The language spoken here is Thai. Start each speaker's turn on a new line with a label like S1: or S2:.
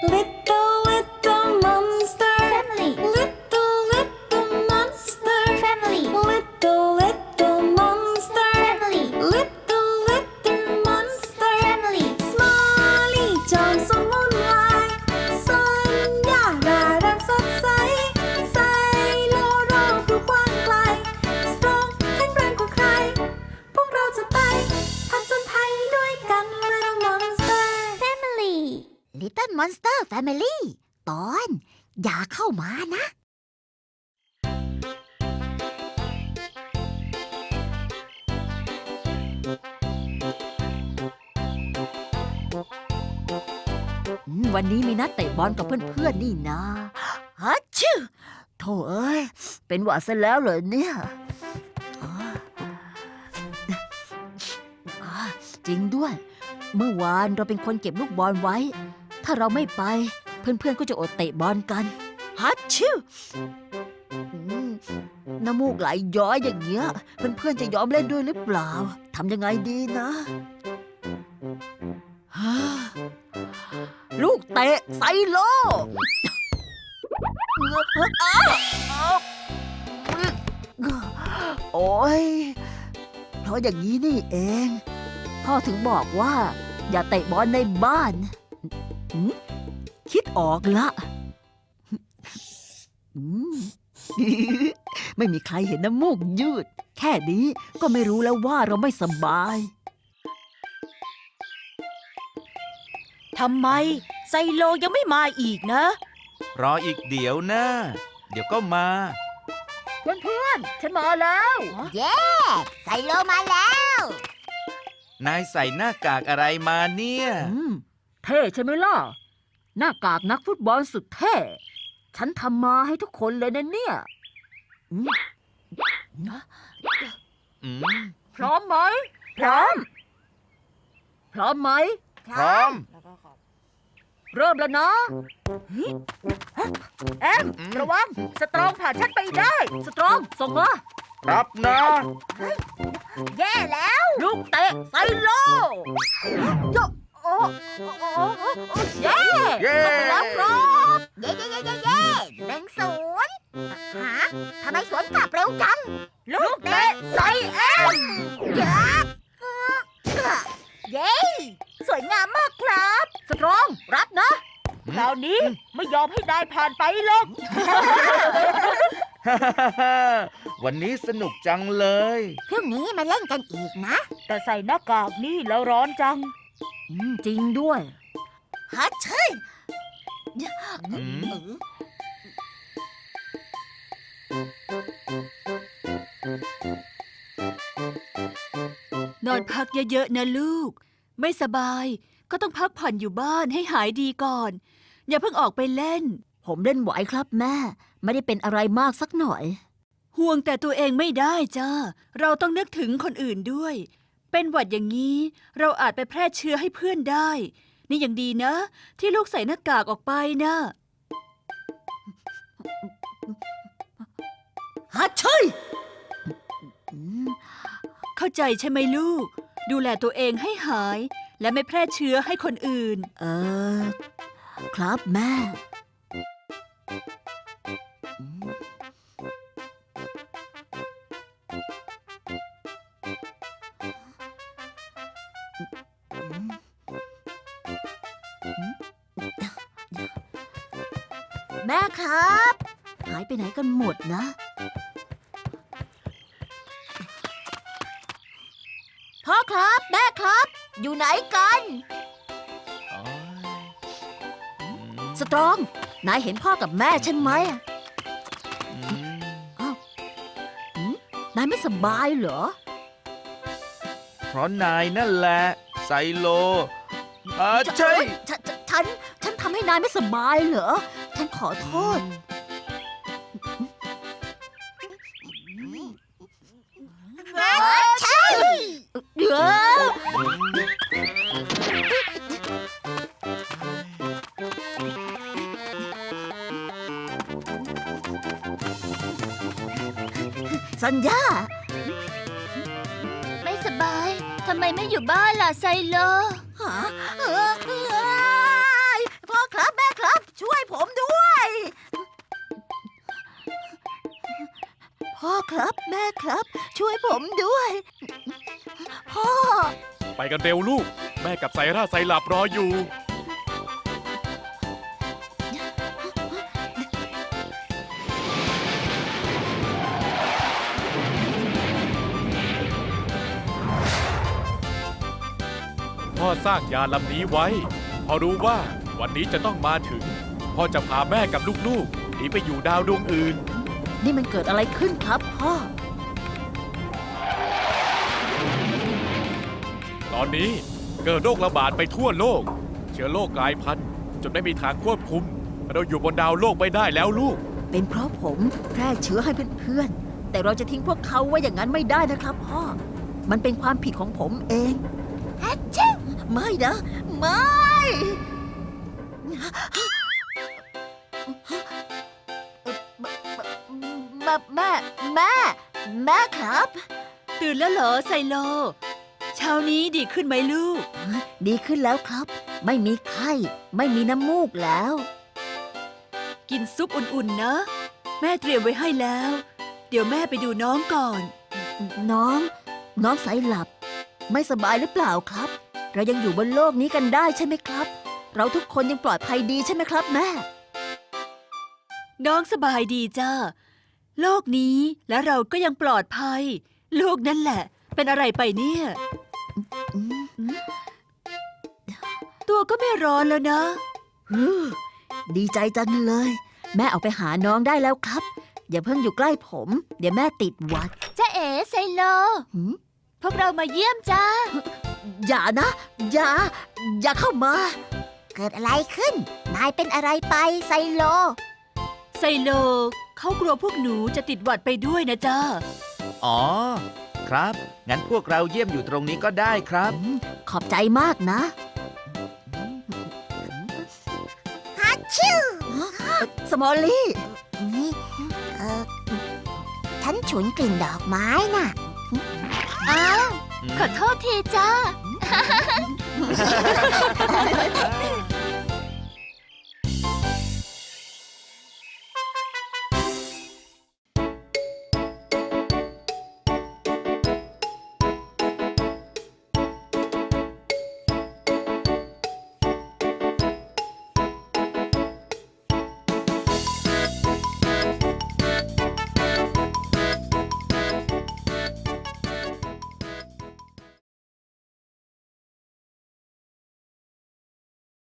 S1: Little. Little Monster
S2: Family ตอน อย่าเข้ามานะ
S3: อืมวันนี้มีนัดเตะบอลกับเพื่อนๆนี่นะฮัชชื่อโถเอ้ย เป็นหวัดซะแล้วเหรอเนี่ยอ๋ออ่าจริงด้วย เมื่อวานเราเป็นคนเก็บลูกบอลไว้ ถ้าเราไม่ไป เพื่อนๆก็จะอดเตะบอลกัน ฮัชชื่ออืมน้ำมูกไหลย้อยอย่างเงี้ย เพื่อนๆจะยอมเล่นด้วยหรือเปล่าทำยังไงดีนะฮ่าลูกเตะไซโลโอ้ยเพราะอย่างนี้นี่เอง พ่อถึงบอกว่า อย่าเตะบอลในบ้าน หืมคิดออกละอืม ไม่มีใครเห็นน้ำมูกยืด แค่นี้ก็ไม่รู้แล้วว่าเราไม่สบาย
S4: ทำไมไซโลยังไม่มาอีกนะ
S5: รออีกเดี๋ยวนะ เดี๋ยวก็มา
S3: เพื่อนๆฉันมาแล้ว
S2: เย้ ไซโลมาแล้ว
S5: นายใส่หน้ากากอะไรมาเนี่ย
S3: อืม เท่ใช่ไหมล่ะ หน้ากากนักฟุตบอลสุดเท่ ฉันทำมาให้ทุกคนเลยนะเนี่ยอืม
S5: อืม
S3: พร้อมไหม พร้อม พร้อมไหม
S5: พร้อม
S3: เริ่มแล้วนะแอม
S5: อืม
S3: ระวัง สตรองผ่านฉันไปได้ สตรอง ส่งมา
S5: รับนะ
S3: แย่แล้ว ลูกเตะไซโลโยโอ้โอ้โอ้โอ้ เย้
S5: เย้
S3: เข้าไปแล้วครับ
S2: เย้เย้เย้เย้เย้หนึ่งศูนย์ฮะทำไมสวนกลับเร็วจัง
S3: ลูกเตะไซแอม
S2: เย้เย้
S4: สวยงามมากครับ
S3: สตรอง รับนะ
S4: คราวนี้ไม่ยอมให้นายผ่านไปหรอก
S5: วันนี้สนุกจังเลย
S2: พรุ่งนี้มาเล่นกันอีกนะ
S4: แต่ใส่หน้ากากนี่แล้วร้อนจัง
S3: อืมจริงด้วย
S2: ฮัทเช่ย
S5: อืม
S6: นอนพักเยอะๆนะลูก ไม่สบาย ก็ต้องพักผ่อนอยู่บ้านให้หายดีก่อน อย่าเพิ่งออกไปเล่น
S3: ผมเล่นไหวครับแม่ ไม่ได้เป็นอะไรมากสักหน่อย
S6: ห่วงแต่ตัวเองไม่ได้จ้า เราต้องนึกถึงคนอื่นด้วย เป็นหวัดอย่างนี้ เราอาจไปแพร่เชื้อให้เพื่อนได้ นี่ยังดีนะ ที่ลูกใส่หน้ากากออกไปนะ
S3: ฮัทเชย
S6: เข้าใจใช่ไหมลูก ดูแลตัวเองให้หาย และไม่แพร่เชื้อให้คนอื่น
S3: เออ ครับแม่ แม่ครับ หายไปไหนกันหมดนะ พ่อครับแม่ครับ อยู่ไหนกัน
S5: โอ้ยอืม
S3: สตรอง นายเห็นพ่อกับแม่ฉันไหม
S5: อืม
S3: นายไม่สบายเหรอ
S5: เพราะนายนั่นแหละ ไซโลอาใช่
S3: ฉันฉันฉันทำให้นายไม่สบายเหรอ ฉันขอโทษ
S2: ฮัทเช่ย
S3: เดี๋ยวสัญญา
S6: ไม่สบาย ทำไมไม่อยู่บ้านล่ะไซโล
S3: หา ครับ แม่
S2: ครับ ช่วยผมด้วย พ่อ
S7: ไปกันเร็วลูก แม่กับไซร่าไซหลับรออยู่ พ่อสร้างยานลำนี้ไว้ พอรู้ว่าวันนี้จะต้องมาถึง พ่อจะพาแม่กับลูกๆหนีไปอยู่ดาวดวงอื่น
S3: นี่มันเกิดอะไรขึ้นครับพ่อ
S7: ตอนนี้เกิดโรคระบาดไปทั่วโลก เชื้อโรคกลายพันธุ์จนไม่มีทางควบคุม เราอยู่บนดาวโลกไม่ได้แล้วลูก
S3: เป็นเพราะผมแพร่เชื้อให้เพื่อนๆ แต่เราจะทิ้งพวกเขาไว้อย่างนั้นไม่ได้นะครับพ่อ มันเป็นความผิดของผมเองฮัชชิไม่นะ ไม่
S2: แม่ครับ
S6: ตื่นแล้วเหรอไซโล เช้านี้ดีขึ้นไหมลูก
S3: ดีขึ้นแล้วครับ ไม่มีไข้ ไม่มีน้ำมูกแล้ว
S6: กินซุปอุ่นๆนะ แม่เตรียมไว้ให้แล้ว เดี๋ยวแม่ไปดูน้องก่อน
S3: น้อง น้องสายหลับ ไม่สบายหรือเปล่าครับ เรายังอยู่บนโลกนี้กันได้ใช่ไหมครับ เราทุกคนยังปลอดภัยดีใช่ไหมครับแม่
S6: น้องสบายดีจ้า โลกนี้และเราก็ยังปลอดภัย ลูกนั่นแหละ เป็นอะไรไปเนี่ย
S3: อืม
S6: ตัวก็ไม่ร้อนแล้วนะ
S3: ฮู้ดีใจจังเลย แม่ออกไปหาน้องได้แล้วครับ อย่าเพิ่งอยู่ใกล้ผม เดี๋ยวแม่ติดหวัด
S2: จ้าเอ๋ไซโล
S3: หืม
S2: พวกเรามาเยี่ยมจ้า
S3: อย่านะ อย่า อย่าเข้ามา
S2: เกิดอะไรขึ้น นายเป็นอะไรไปไซโล
S6: ไซโล เขากลัวพวกหนูจะติดหวัดไปด้วยนะจ้า
S5: อ๋อ ครับ งั้นพวกเราเยี่ยมอยู่ตรงนี้ก็ได้ครับ
S3: ขอบใจมากนะ
S2: ฮัชชิว
S3: สมอลลี่
S2: นี่เออฉันฉุนกลิ่นดอกไม้น่ะอ้าวขอโทษทีจ้า